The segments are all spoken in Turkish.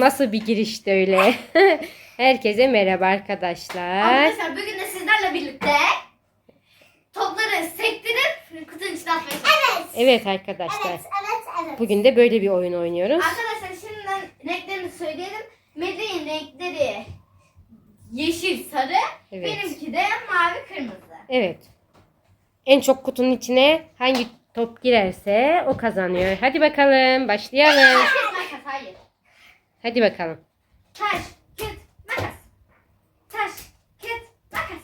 O nasıl bir girişti öyle? Herkese merhaba arkadaşlar. Arkadaşlar bugün de sizlerle birlikte topları sektirip kutunun içine atmaya. Evet. Evet arkadaşlar. Evet, evet. Bugün de böyle bir oyun oynuyoruz. Arkadaşlar şimdiden renklerini söyleyelim. Meleğin renkleri yeşil, sarı. Evet. Benimki de mavi, kırmızı. Evet. En çok kutunun içine hangi top girerse o kazanıyor. Hadi bakalım başlayalım. Hayır. Hadi bakalım. Taş, kağıt, makas. Taş, kağıt, makas.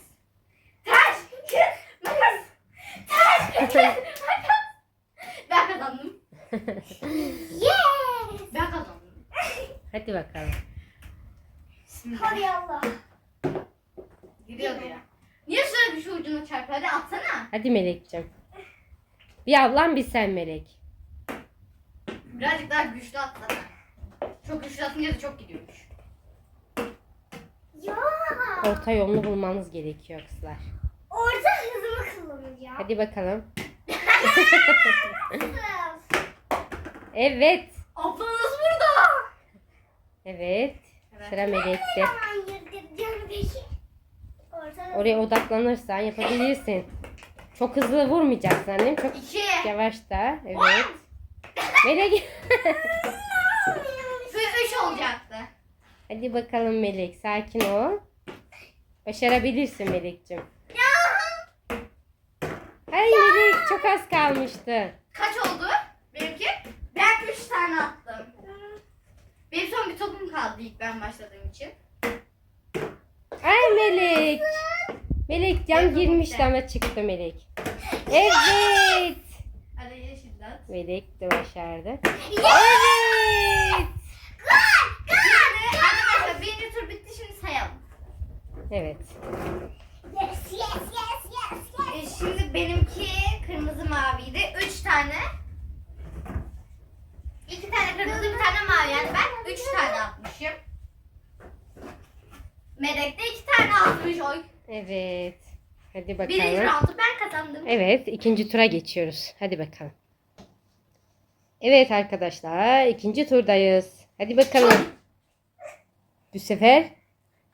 Taş, kağıt, makas. Taş, kağıt, makas. Ben kazandım. Yeah. Ben kazandım. Hadi bakalım. Hay Allah. gidiyordu ya. Niye şöyle bir şu ucunu çarp? Hadi atsana. Hadi Melek'ciğim. Bir ablam bir sen Melek. Birazcık daha güçlü atsana. Çok güçlü atınca da çok gidiyormuş. Ya. Orta yolunu bulmanız gerekiyor kızlar. Orada hızımı kullanacağım. Hadi bakalım. Evet. Ablanız burada. Evet. Evet. Sıra Melek'te. Oraya odaklanırsan yapabilirsin. Çok hızlı vurmayacaksın annem. Çok İki. yavaş da. Evet. Melek. Şu üç olacaktı. Hadi bakalım Melek. Sakin ol. Başarabilirsin Melek'ciğim. Ay Melek çok az kalmıştı. Kaç oldu? Benimki? Ben üç tane attım. Benim son bir topum kaldı ilk ben başladığım için. Ay Melek. Melek can girmişti ama çıktı Melek. Evet. Melek de başardı. Evet. Arkadaşlar birinci tur bitti şimdi sayalım. Evet. Yes, yes, yes, yes, yes. E, şimdi benimki kırmızı maviydi. Üç tane. İki tane kırmızı bir tane mavi yani ben üç tane atmışım. Melek de iki tane atmış oy. Evet. Hadi Birinci bakalım. roundu ben kazandım. Evet, ikinci tura geçiyoruz. Hadi bakalım. Evet arkadaşlar, ikinci turdayız. Hadi bakalım. Bu sefer,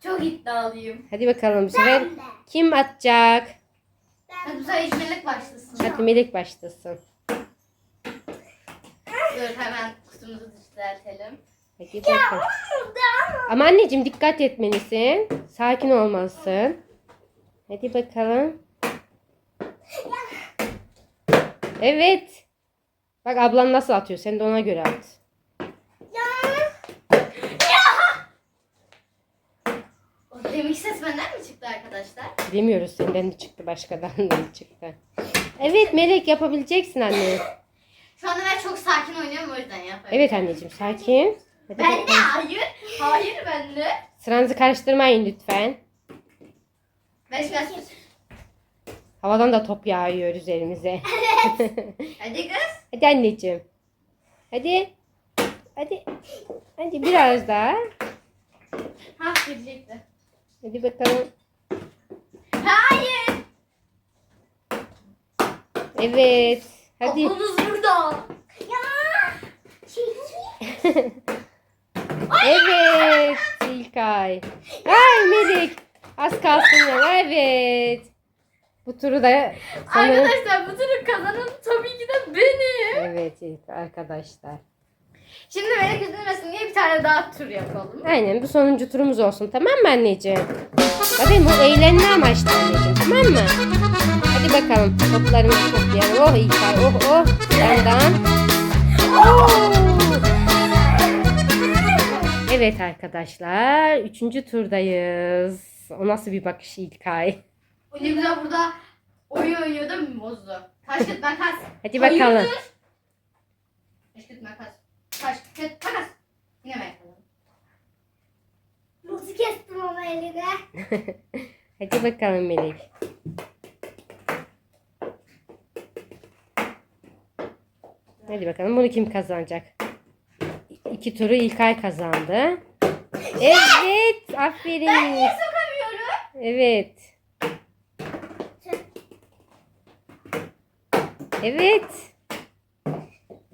Çok iddialıyım. hadi bakalım bu sefer kim atacak? Hadi bu sefer içmelik başlasın. Hadi Melek başlasın. Dur hemen kutumuzu düzeltelim. Hadi bakalım. Ama anneciğim dikkat etmelisin. Sakin olmalısın. Hadi bakalım. Evet. Bak ablan nasıl atıyor. Sen de ona göre at. O demek ses benden mi çıktı arkadaşlar? Bilemiyoruz senden mi çıktı başkadan da mı çıktı. Evet Melek yapabileceksin anne. Şu anda ben çok sakin oynuyorum o yüzden yapıyorum. Evet anneciğim sakin. Hadi Ben de bakalım. hayır. Hayır ben de. Sıranızı karıştırmayın lütfen. Ben şimdi Havadan da top yağıyor üzerimize. Hadi kız. Hadi anneciğim. Hadi. Hadi. Hadi biraz daha. Ha girecekti. Hadi bakalım. Hayır. Evet. Hadi. Ablanız burada. Ya. Çekil. Evet. İlkay. Ay Melek. Az kalsın ya. Evet. Bu turu da sanırım... Arkadaşlar bu turu kazanan tabii ki de benim. Evet İlkay arkadaşlar. Şimdi beni üzülmesin diye bir tane daha tur yapalım. Aynen bu sonuncu turumuz olsun tamam mı anneciğim? Bakın bu eğlenme amaçlı anneciğim tamam mı? Hadi bakalım toplarımızı toplayalım. Oh İlkay oh oh. Yandan. Oh. Evet arkadaşlar üçüncü turdayız. O nasıl bir bakış İlkay? O ne güzel burada oyun oynuyor değil mi bozdu? Taş kıt makas. Hadi bakalım. Hayırdır? Taş kıt makas. Taş kıt makas. Yine ben kazandım. Nasıl kestim ama eline? Hadi bakalım Melek. Hadi bakalım bunu kim kazanacak? İki turu İlkay kazandı. Evet, Ben aferin. niye sokamıyorum? Evet. Evet.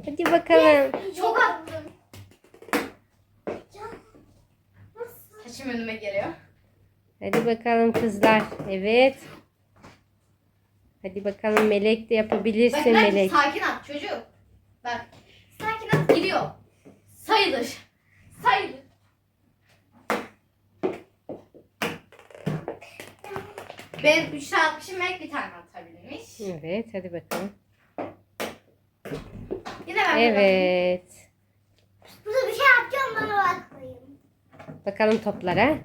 Hadi bakalım. Çok attım. Kardeşim önüme geliyor. Hadi bakalım kızlar. Evet. Hadi bakalım Melek de Bak yapabilirsin lan, Melek. sakin at çocuğum. Bak sakin at giriyor. Sayılır. Sayılır. Ben 3 tane atmışım Melek bir tane atabilmiş. Evet hadi bakalım. Yine ben Evet. Burada bir şey yapacağım bana bakmayın. Bakalım toplara.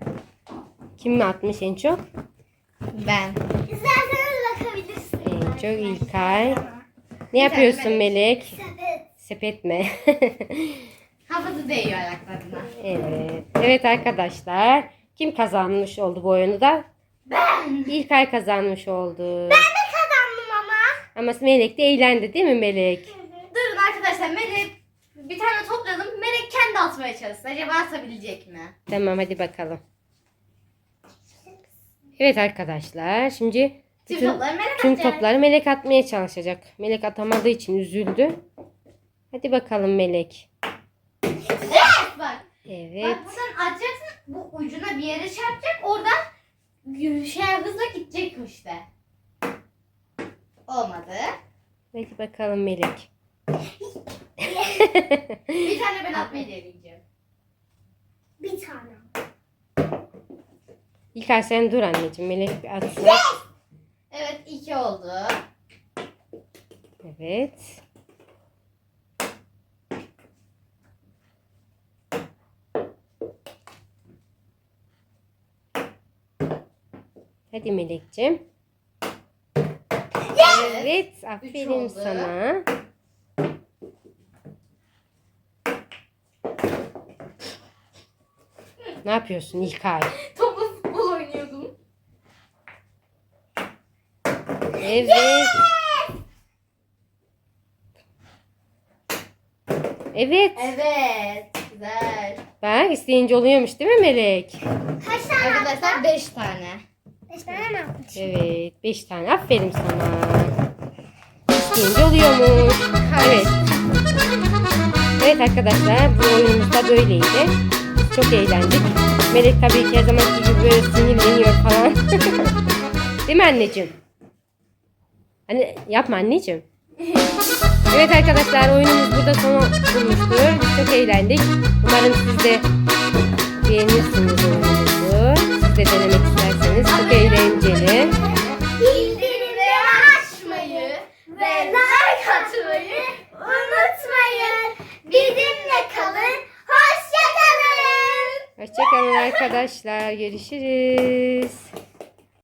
Kim mi atmış en çok? Ben. İsterseniz bakabilirsiniz. En çok İlkay. Ne yapıyorsun tane Melek? Sepet. Sepetme. Havada değiyor ayaklarına. evet. Evet arkadaşlar. Kim kazanmış oldu bu oyunu da? Ben. İlkay kazanmış oldu. Ben de kazandım ama. Ama Melek de eğlendi değil mi Melek? Durun arkadaşlar Melek bir tane topladım. Melek kendi atmaya çalışsın. Acaba atabilecek mi? Tamam hadi bakalım. Evet arkadaşlar şimdi Tüm bütün, topları Melek tüm atacak. topları Melek atmaya çalışacak. Melek atamadığı için üzüldü. Hadi bakalım Melek. Evet, bak. Evet. Bak buradan atacaksın. Bu ucuna bir yere çarpacak. Oradan şey hızla gidecek işte. Olmadı. Hadi bakalım Melek. Bir tane ben atmayı deneyeceğim. Bir tane. İlkay sen dur anneciğim. Melek bir atsın. Evet iki oldu. Evet. Hadi Melek'ciğim. Evet. Aferin oldu. sana. Ne yapıyorsun İlkay? Evet. Evet. Evet. Güzel. Bak isteyince oluyormuş değil mi Melek? Kaç tane? Arkadaşlar beş tane. Beş tane mi attın? Evet. Beş tane. Aferin sana. İsteyince oluyormuş. Evet. Evet arkadaşlar bu oyunumuz da böyleydi. Çok eğlendik. Melek tabii ki her zamanki gibi böyle sinirleniyor falan. Değil mi anneciğim? Anne yapma anneciğim. Evet arkadaşlar oyunumuz burada sona bulmuştur. Biz çok eğlendik. Umarım siz de beğenirsiniz oyunumuzu. Siz de denemek isterseniz çok eğlenceli. Bildirimleri açmayı ve like atmayı unutmayın. Bizimle kalın. Hoşçakalın. Hoşçakalın arkadaşlar. Görüşürüz.